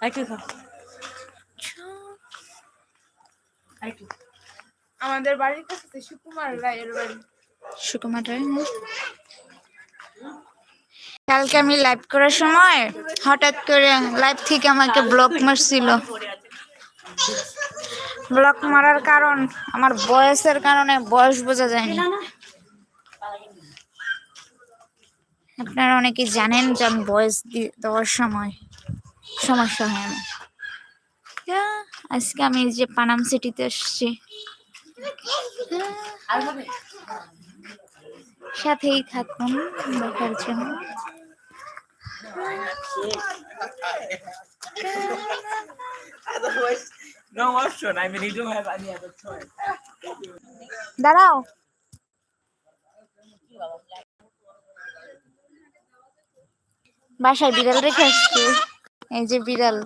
খাও আমাদের বাড়ির কাছে সুকুমার রায়ের বাড়ি। সুকুমার রায়? কালকে আমি লাইভ করার সময় হঠাৎ করে লাইভ থেকে আমাকে ব্লক মারছিল। ব্লক মারার কারণ আমার বয়সের কারণে বয়স বোঝা যায়নি। আপনারা অনেকে জানেন যে আমি বয়স দেওয়ার সময় সমস্যা হয় আমার আজকে আমি যে পানাম সিটিতে এসেছি সাথেই থাকুন দেখার জন্য. দাঁড়াও। বাসায় বিড়াল রেখে আসছি। এই যে বিড়াল